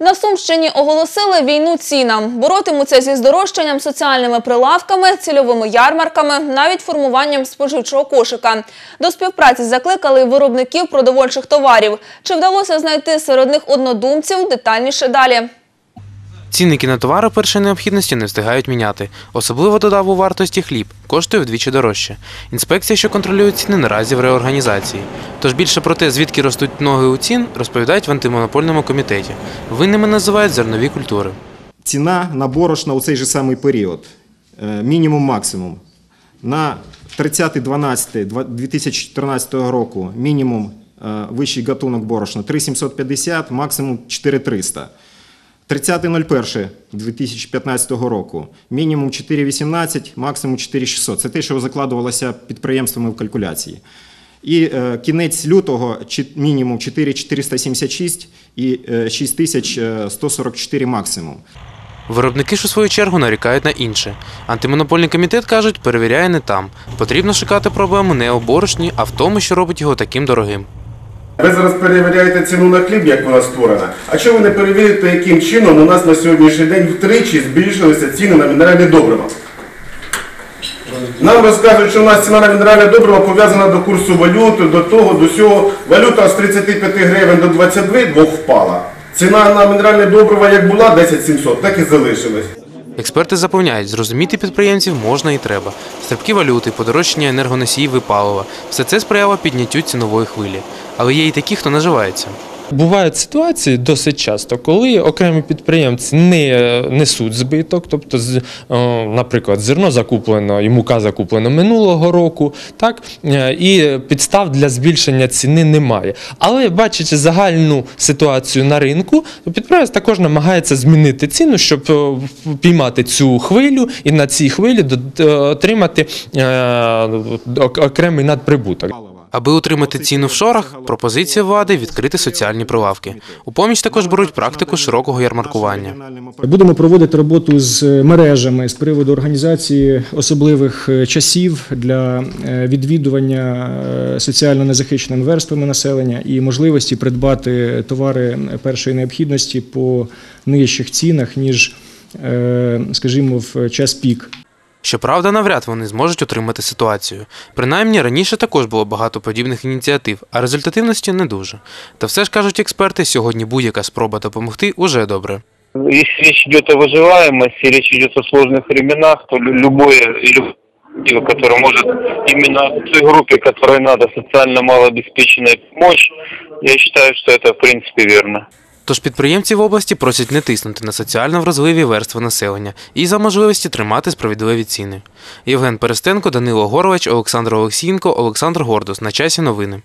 На Сумщині оголосили війну цінам. Боротимуться зі здорожчанням соціальними прилавками, цільовими ярмарками, навіть формуванням споживчого кошика. До співпраці закликали виробників продовольчих товарів. Чи вдалося знайти серед них однодумців? Детальніше далі. Цінники на товари першої необхідності не встигають міняти. Особливо додав у вартості хліб, коштує вдвічі дорожче. Інспекція, що контролює ціни, наразі в реорганізації. Тож більше про те, звідки ростуть ноги у цін, розповідають в антимонопольному комітеті. Винними називають зернові культури. Ціна на борошно у цей же самий період. е, Мінімум-максимум. На 30.12.2014 року мінімум е, вищий гатунок борошна 3750, максимум 4300. 30.01.2015 року мінімум 4,18, максимум 4,600. Це те, що закладувалося підприємствами в калькуляції. І е, кінець лютого чи- мінімум 4,476 і е, 6,144 максимум. Виробники ж у свою чергу нарікають на інше. Антимонопольний комітет, кажуть, перевіряє не там. Потрібно шукати проблему не у борошні, а в тому, що робить його таким дорогим. Ви зараз перевіряєте ціну на хліб, як вона створена. А чому ви не перевірите, яким чином у нас на сьогоднішній день втричі збільшилися ціни на мінеральні добрива? Нам розказують, що у нас ціна на мінеральне добриво пов'язана до курсу валюти, до того, до сього. Валюта з 35 гривень до 22 впала. Ціна на мінеральне добриво як була 10 700, так і залишилась. Експерти запевняють, зрозуміти підприємців можна і треба. Стрибки валюти, подорожчання енергоносіїв і палива – все це сприяло підняттю цінової хвилі. Але є і такі, хто наживається. Бувають ситуації досить часто, коли окремі підприємці не несуть збиток, тобто, наприклад, зерно закуплено і мука закуплена минулого року, так е, і підстав для збільшення ціни немає. Але бачачи загальну ситуацію на ринку, підприємець також намагається змінити ціну, щоб е, піймати цю хвилю і на цій хвилі отримати е, окремий надприбуток. Аби утримати ціну в шорах, пропозиція влади відкрити соціальні прилавки. У поміч також беруть практику широкого ярмаркування. Будемо проводити роботу з мережами з приводу організації особливих е, часів для е, відвідування е, соціально незахищеними верствами населення і можливості придбати товари першої необхідності по нижчих цінах, ніж, е, скажімо, в час пік. Щоправда, навряд вони зможуть отримати ситуацію. Принаймні, раніше також було багато подібних ініціатив, а результативності не дуже. Та все ж кажуть експерти, сьогодні будь-яка спроба допомогти уже добре. Если речь идет о выживаемости, речь идет о сложных временах, то лю- любое, любое дело, которое может именно той группе, которой надо социально малообеспеченная помощь, я считаю, что это в принципе верно. Тож підприємці в області просять не тиснути на соціально вразливі верстви населення і за можливості тримати справедливі ціни. Євген Перестенко, Данило Горович, Олександр Олексієнко, Олександр Гордус. На часі новини.